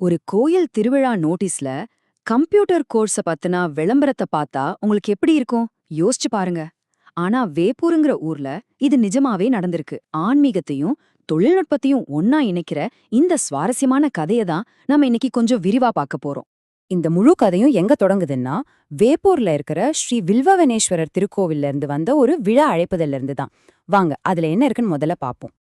ஒரு கோயில் திருவிழா நோட்டீஸ்ல கம்ப்யூட்டர் கோர்ஸ பத்தினா விளம்பரத்தை பார்த்தா உங்களுக்கு எப்படி இருக்கும்? யோசிச்சு பாருங்க. ஆனா வேப்பூருங்கிற ஊர்ல இது நிஜமாவே நடந்திருக்கு. ஆன்மீகத்தையும் தொழில்நுட்பத்தையும் ஒன்னா இணைக்கிற இந்த சுவாரஸ்யமான கதையை தான் நம்ம இன்னைக்கு கொஞ்சம் விரிவா பார்க்க போறோம். இந்த முழு கதையும் எங்க தொடங்குதுன்னா வேப்பூர்ல இருக்கிற ஸ்ரீ வில்வவனேஸ்வரர் திருக்கோவில்ல இருந்து வந்த ஒரு விழா அழைப்பதிலிருந்து இருந்து தான். வாங்க அதுல என்ன இருக்குன்னு முதல்ல பாப்போம்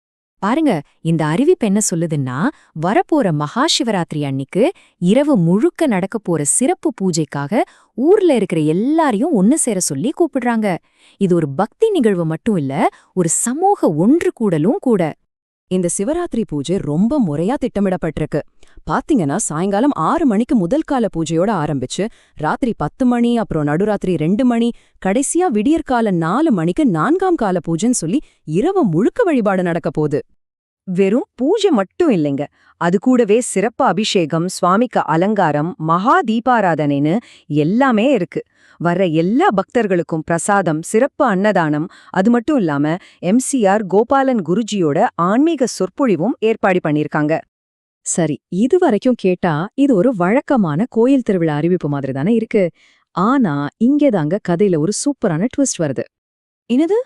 பாருங்க இந்த அறிவிப்பு என்ன சொல்லுதுன்னா வரப்போற மகா சிவராத்திரி அன்னிக்கு இரவு முழுக்க நடக்க போற சிறப்பு பூஜைக்காக ஊர்ல இருக்கிற எல்லாரையும் ஒன்னு சேர சொல்லி கூப்பிடுறாங்க. இது ஒரு பக்தி நிகழ்வு மட்டும் இல்ல ஒரு சமூக ஒன்று கூடலும் கூட. இந்த சிவராத்திரி பூஜை ரொம்ப முறையா திட்டமிடப்பட்டிருக்கு. பாத்தீங்கன்னா சாயங்காலம் ஆறு மணிக்கு முதல் கால பூஜையோட ஆரம்பிச்சு ராத்திரி பத்து மணி அப்புறம் நடுராத்திரி ரெண்டு மணி கடைசியா விடியற்கால நாலு மணிக்கு நான்காம் கால பூஜைன்னு சொல்லி இரவு முழுக்க வழிபாடு நடக்க போகுது. வெறும் பூஜை மட்டும் இல்லைங்க. அது கூடவே சிறப்பு அபிஷேகம் சுவாமிக்கு அலங்காரம் மகா தீபாராதனைன்னு எல்லாமே இருக்கு. வர்ற எல்லா பக்தர்களுக்கும் பிரசாதம் சிறப்பு அன்னதானம் அது மட்டும் இல்லாம எம்சிஆர் கோபாலன் குருஜியோட ஆன்மீக சொற்பொழிவும் ஏற்பாடு பண்ணிருக்காங்க. சரி இது வரைக்கும் கேட்டா இது ஒரு வழக்கமான கோயில் திருவிழா அறிவிப்பு மாதிரி தானே இருக்கு. ஆனா இங்கேதாங்க கதையில ஒரு சூப்பரான ட்விஸ்ட் வருது. என்னது?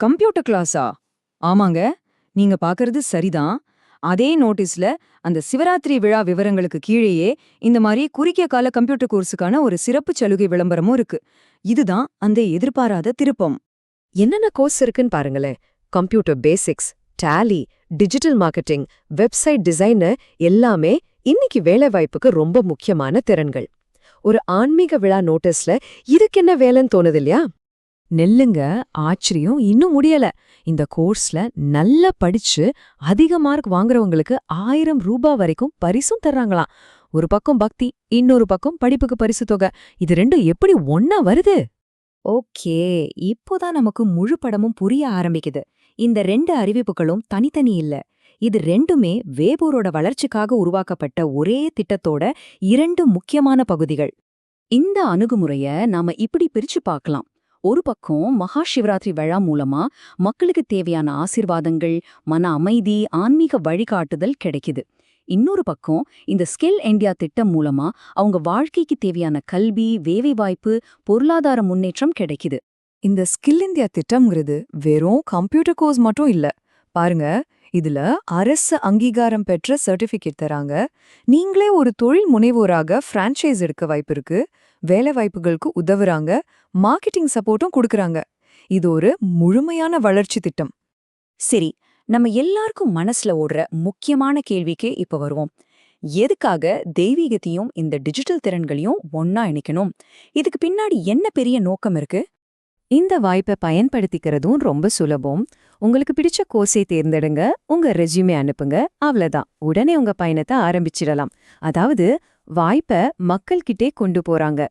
கம்ப்யூட்டர் கிளாஸா? ஆமாங்க. நீங்க பாக்குறது சரிதான். அதே நோட்டீஸ்ல அந்த சிவராத்திரி விழா விவரங்களுக்கு கீழேயே இந்த மாதிரி குறுகிய கால கம்ப்யூட்டர் கோர்ஸுக்கான ஒரு சிறப்பு சலுகை விளம்பரமும் இருக்கு. இதுதான் அந்த எதிர்பாராத திருப்பம். என்னென்ன கோர்ஸ் இருக்குன்னு பாருங்களேன். Computer basics Tally digital marketing website design எல்லாமே இன்னைக்கு வேலைவாய்ப்புக்கு ரொம்ப முக்கியமான திறன்கள். ஒரு ஆன்மீக விழா நோட்டீஸ்ல இதுக்கு என்ன வேலைன்னு தோணுது இல்லையா? நெல்லுங்க ஆச்சரியம் இன்னும் முடியல. இந்த கோர்ஸ்ல நல்லா படிச்சு அதிக மார்க் வாங்குறவங்களுக்கு ஆயிரம் ரூபாய் வரைக்கும் பரிசும் தர்றாங்களாம். ஒரு பக்கம் பக்தி இன்னொரு பக்கம் படிப்புக்கு பரிசு தொகை. இது ரெண்டும் எப்படி ஒன்னா வருது? ஓகே இப்போதான் நமக்கு முழு படமும் புரிய ஆரம்பிக்குது. இந்த ரெண்டு அறிவிப்புகளும் தனித்தனி இல்ல. இது ரெண்டுமே வேபூரோட வளர்ச்சிக்காக உருவாக்கப்பட்ட ஒரே திட்டத்தோட இரண்டு முக்கியமான பகுதிகள். இந்த அணுகுமுறைய நாம இப்படி பிரிச்சு பார்க்கலாம். ஒரு பக்கம் மகா சிவராத்திரி விழா மூலமா மக்களுக்கு தேவையான ஆசிர்வாதங்கள் மன அமைதி ஆன்மீக வழிகாட்டுதல் கிடைக்குது. இன்னொரு பக்கம் இந்த ஸ்கில் இந்தியா திட்டம் மூலமா அவங்க வாழ்க்கைக்கு தேவையான கல்வி வேலைவாய்ப்பு பொருளாதார முன்னேற்றம் கிடைக்குது. இந்த ஸ்கில் இந்தியா திட்டம்ங்கிறது வெறும் கம்ப்யூட்டர் கோர்ஸ் மட்டும் இல்ல. பாருங்க இதுல அரசு அங்கீகாரம் பெற்ற சர்டிபிகேட் தராங்க. நீங்களே ஒரு தொழில் முனைவோராக பிரான்ச்சைஸ் எடுக்க வாய்ப்பு இருக்கு. வேலை வாய்ப்புகளுக்கு உதவுறாங்க மார்க்கெட்டிங் சப்போர்ட்டும் கொடுக்கறாங்க. இது ஒரு முழுமையான வளர்ச்சி திட்டம். சரி நம்ம எல்லாருக்கும் மனசுல ஓடுற முக்கியமான கேள்விக்கு இப்ப வருவோம். எதுக்காக தெய்வீகத்தையும் இந்த டிஜிட்டல் திறன்களையும் ஒன்னா இணைக்கணும்? இதுக்கு பின்னாடி என்ன பெரிய நோக்கம் இருக்கு? இந்த வாய்ப்பை பயன்படுத்திக்கிறதும் ரொம்ப சுலபம். உங்களுக்கு பிடிச்ச கோர்ஸை தேர்ந்தெடுங்க உங்க ரெஸ்யூமே அனுப்புங்க அவ்வளவுதான். உடனே உங்க பயணத்தை ஆரம்பிச்சிடலாம். அதாவது வாய்ப்பை மக்கள்கிட்டே கொண்டு போறாங்க.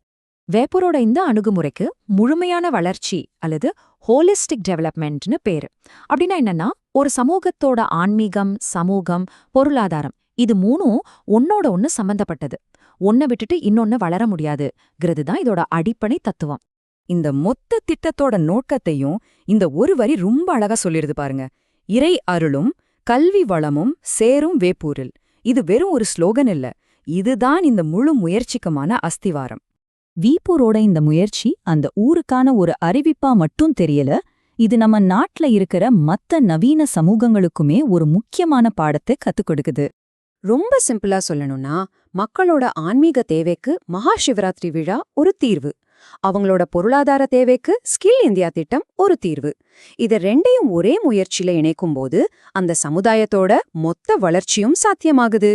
வேப்பூரோட இந்த அணுகுமுறைக்கு முழுமையான வளர்ச்சி அல்லது ஹோலிஸ்டிக் டெவலப்மெண்ட்னு பேரு. அப்படின்னா என்னன்னா ஒரு சமூகத்தோட ஆன்மீகம் சமூகம் பொருளாதாரம் இது மூணும் ஒன்னோட ஒன்னு சம்பந்தப்பட்டது. ஒன்ன விட்டுட்டு இன்னொன்னு வளர முடியாதுங்கிறது தான் இதோட அடிப்படை தத்துவம். இந்த மொத்த திட்டத்தோட நோக்கத்தையும் இந்த ஒரு வரி ரொம்ப அழகா சொல்லிருது பாருங்க. இறை அருளும் கல்வி வளமும் சேரும் வேப்பூரில். இது வெறும் ஒரு ஸ்லோகன் இல்ல. இதுதான் இந்த முழு முயற்சிக்குமான அஸ்திவாரம். வீப்பூரோட இந்த முயற்சி அந்த ஊருக்கான ஒரு அறிவிப்பா மட்டும் தெரியல. இது நம்ம நாட்டுல இருக்கிற மத்த நவீன சமூகங்களுக்குமே ஒரு முக்கியமான பாடத்தை கத்துக் கொடுக்குது. ரொம்ப சிம்பிளா சொல்லணும்னா மக்களோட ஆன்மீக தேவைக்கு மகா சிவராத்திரி விழா ஒரு தீர்வு. அவங்களோட பொருளாதார தேவைக்கு ஸ்கில் இந்தியா திட்டம் ஒரு தீர்வு. இத ரெண்டையும் ஒரே முயற்சியில இணைக்கும் போது அந்த சமுதாயத்தோட மொத்த வளர்ச்சியும் சாத்தியமாகுது.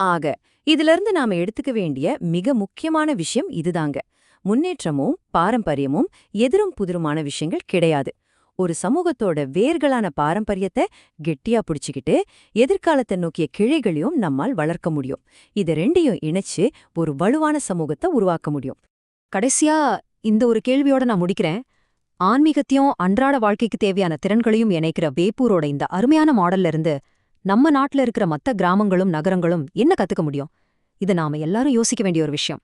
ஆக இதிலிருந்து நாம எடுத்துக்க வேண்டிய மிக முக்கியமான விஷயம் இதுதாங்க. முன்னேற்றமும் பாரம்பரியமும் எதிரும் புதிருமான விஷயங்கள் கிடையாது. ஒரு சமூகத்தோட வேர்களான பாரம்பரியத்தை கெட்டியா பிடிச்சுக்கிட்டு எதிர்காலத்தை நோக்கிய கிளைகளையும் நம்மால் வளர்க்க முடியும். இது ரெண்டையும் இணைச்சு ஒரு வலுவான சமூகத்தை உருவாக்க முடியும். கடைசியா இந்த ஒரு கேள்வியோட நான் முடிக்கிறேன். ஆன்மீகத்தையும் அன்றாட வாழ்க்கைக்கு தேவையான திறன்களையும் இணைக்கிற வேப்பூரோட இந்த அருமையான மாடல்ல இருந்து நம்ம நாட்டுல இருக்கிற மத்த கிராமங்களும் நகரங்களும் என்ன கத்துக்க முடியும்? இது நாம எல்லாரும் யோசிக்க வேண்டிய ஒரு விஷயம்.